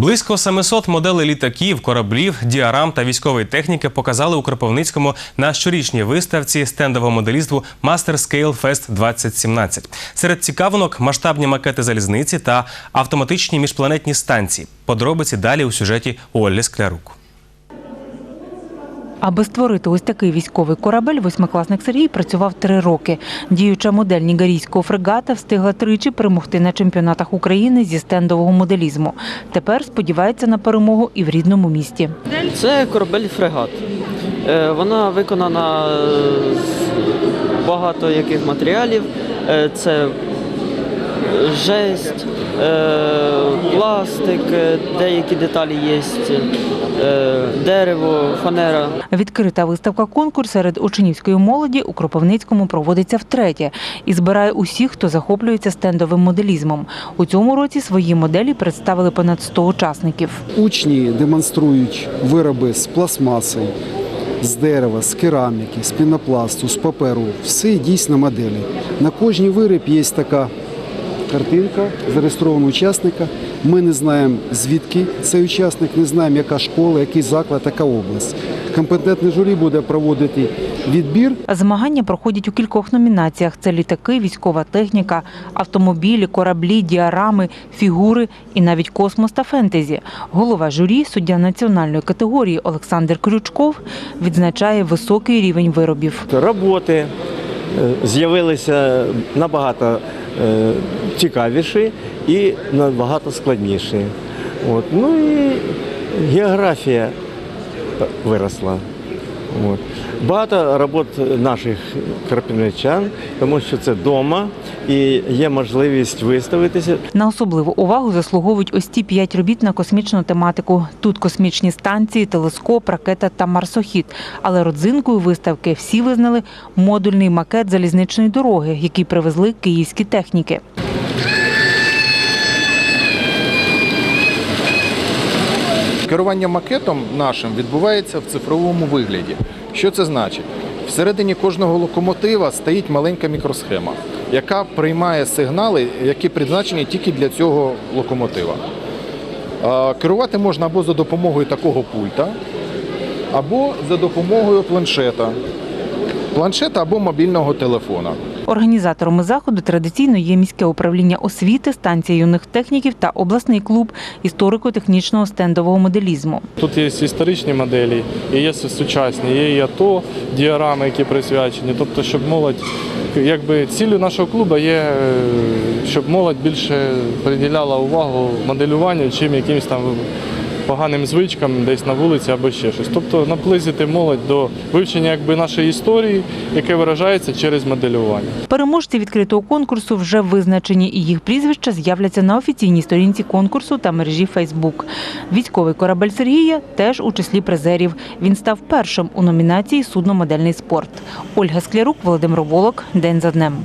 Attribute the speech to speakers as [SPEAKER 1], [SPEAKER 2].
[SPEAKER 1] Близько 700 моделей літаків, кораблів, діарам та військової техніки показали у Кропивницькому на щорічній виставці стендового моделізму Master Scale Fest 2017. Серед цікавинок масштабні макети залізниці та автоматичні міжпланетні станції. Подробиці далі у сюжеті Оллі Склярук.
[SPEAKER 2] Аби створити ось такий військовий корабель, восьмикласник Сергій працював три роки. Діюча модель нігарійського фрегата встигла тричі перемогти на чемпіонатах України зі стендового моделізму. Тепер сподівається на перемогу і в рідному місті.
[SPEAKER 3] Це корабель фрегат. Е, Вона виконана з багато яких матеріалів. Е, Це жесть, е, пластик, е, деякі деталі є, е, дерево, фанера.
[SPEAKER 2] Відкрита виставка конкурс серед учнівської молоді у Кропивницькому проводиться втретє і збирає усіх, хто захоплюється стендовим моделізмом. У цьому році свої моделі представили понад 100 учасників.
[SPEAKER 4] Учні демонструють вироби з пластмаси, з дерева, з кераміки, з пінопласту, з паперу. Все дійсно моделі. На кожній виріб є така картинка зареєстрованого учасника. Ми не знаємо, звідки цей учасник, не знаємо, яка школа, який заклад, яка область. Компетентне журі буде проводити відбір
[SPEAKER 2] Змагання проходять у кількох номінаціях: це літаки, військова техніка, автомобілі, кораблі, діарами, фігури і навіть космос та фентезі. Голова журі, суддя національної категорії Олександр Крючков, відзначає високий рівень виробів.
[SPEAKER 5] роботи е, з'явилися набагато цікавіші і набагато складніші. От. Ну і географія виросла. От. Багато робот наших карпівничан, тому що це вдома і є можливість виставитися.
[SPEAKER 2] На особливу увагу заслуговують ось ті п'ять робіт на космічну тематику. Тут космічні станції, телескоп, ракета та марсохід. Але родзинкою виставки всі визнали модульний макет залізничної дороги, який привезли київські техніки.
[SPEAKER 6] Керування макетом нашим відбувається в цифровому вигляді. Що це значить? Всередині кожного локомотива стоїть маленька мікросхема, яка приймає сигнали, які призначені тільки для цього локомотива. Керувати можна або за допомогою такого пульта, або за допомогою планшета. Планшета або мобільного телефона.
[SPEAKER 2] Організаторами заходу традиційно є міське управління освіти, станція юних техніків та обласний клуб історико-технічного стендового моделізму.
[SPEAKER 7] Тут є історичні моделі, є сучасні, є і АТО, діарами, які присвячені. Тобто, щоб молодь, якби ціллю нашого клубу є, е, щоб молодь більше приділяла увагу моделюванню, чим якимось там поганим звичкам десь на вулиці або ще щось. Тобто наблизити молодь до вивчення якби нашої історії, яке виражається через моделювання.
[SPEAKER 2] Переможці відкритого конкурсу вже визначені, і їх прізвища з'являться на офіційній сторінці конкурсу та мережі Фейсбук. Військовий корабель Сергія теж у числі призерів. Він став першим у номінації Судномодельний спорт. Ольга Склярук, Володимир Волок. День за днем.